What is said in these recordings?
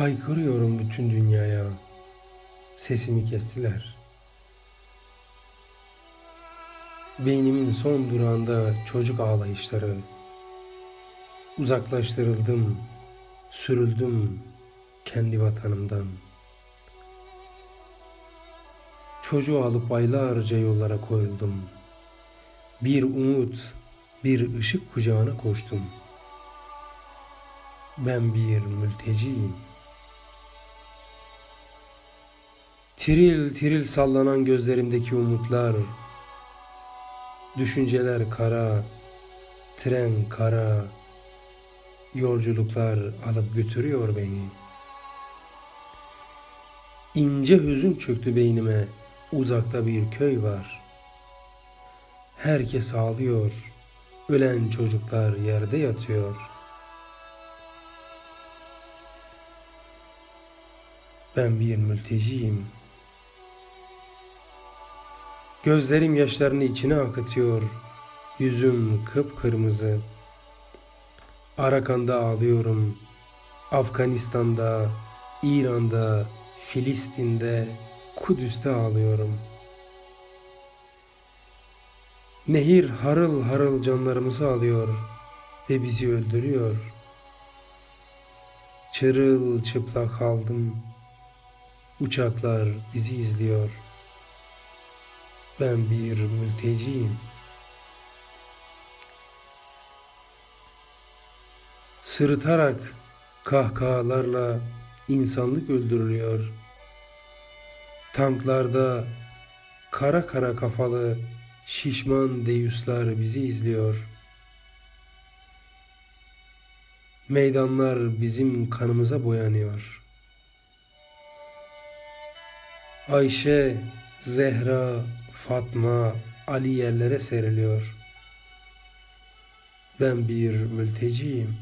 Haykırıyorum bütün dünyaya. Sesimi kestiler. Beynimin son durağında çocuk ağlayışları. Uzaklaştırıldım, sürüldüm kendi vatanımdan. Çocuğu alıp aylarca yollara koyuldum. Bir umut, bir ışık kucağına koştum. Ben bir mülteciyim. Tiril tiril sallanan gözlerimdeki umutlar, düşünceler kara, tren kara, yolculuklar alıp götürüyor beni. İnce hüzün çöktü beynime, uzakta bir köy var. Herkes ağlıyor, ölen çocuklar yerde yatıyor. Ben bir mülteciyim. Gözlerim yaşlarını içine akıtıyor. Yüzüm kıpkırmızı. Arakan'da ağlıyorum. Afganistan'da, İran'da, Filistin'de, Kudüs'te ağlıyorum. Nehir harıl harıl canlarımızı alıyor ve bizi öldürüyor. Çırıl çıplak kaldım. Uçaklar bizi izliyor. Ben bir mülteciyim. Sırıtarak kahkahalarla insanlık öldürülüyor. Tanklarda kara kara kafalı şişman deyuslar bizi izliyor. Meydanlar bizim kanımıza boyanıyor. Ayşe, Zehra, Fatma, Ali yerlere seriliyor. Ben bir mülteciyim.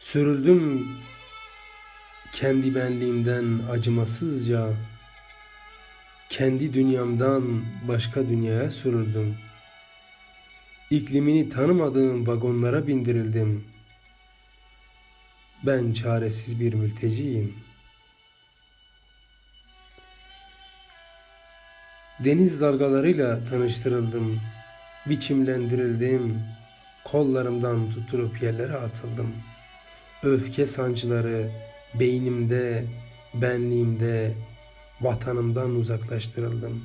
Sürüldüm kendi benliğimden acımasızca, kendi dünyamdan başka dünyaya sürüldüm. İklimini tanımadığım vagonlara bindirildim. Ben çaresiz bir mülteciyim. Deniz dalgalarıyla tanıştırıldım. Biçimlendirildim. Kollarımdan tutulup yerlere atıldım. Öfke sancıları beynimde, benliğimde, vatanımdan uzaklaştırıldım.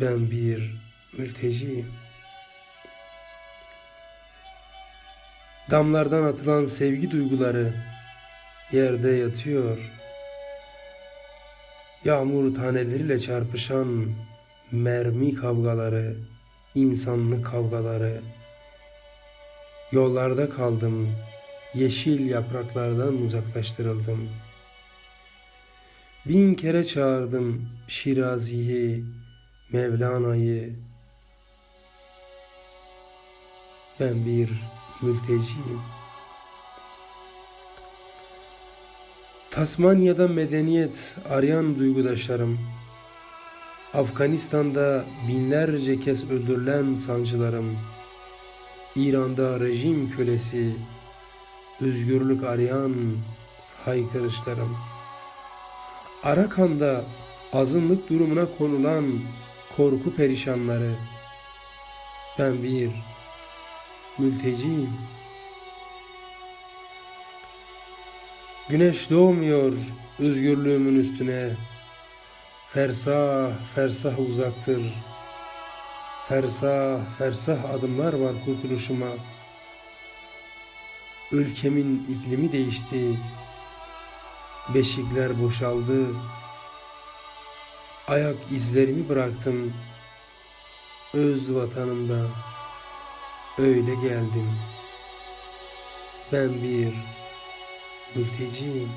Ben bir mülteciyim. Damlardan atılan sevgi duyguları yerde yatıyor. Yağmur taneleriyle çarpışan mermi kavgaları, insanlık kavgaları. Yollarda kaldım, yeşil yapraklardan uzaklaştırıldım. Bin kere çağırdım Şirazi'yi, Mevlana'yı. Ben bir mülteciyim. Tasmanya'da medeniyet arayan duygudaşlarım. Afganistan'da binlerce kez öldürülen sancılarım. İran'da rejim kölesi, özgürlük arayan haykırışlarım. Arakan'da azınlık durumuna konulan korku perişanları. Ben bir mülteciyim. Güneş doğmuyor özgürlüğümün üstüne. Fersah fersah uzaktır. Fersah fersah adımlar var kurtuluşuma. Ülkemin iklimi değişti. Beşikler boşaldı. Ayak izlerimi bıraktım. Öz vatanımda öyle geldim. Ben bir mülteciyim.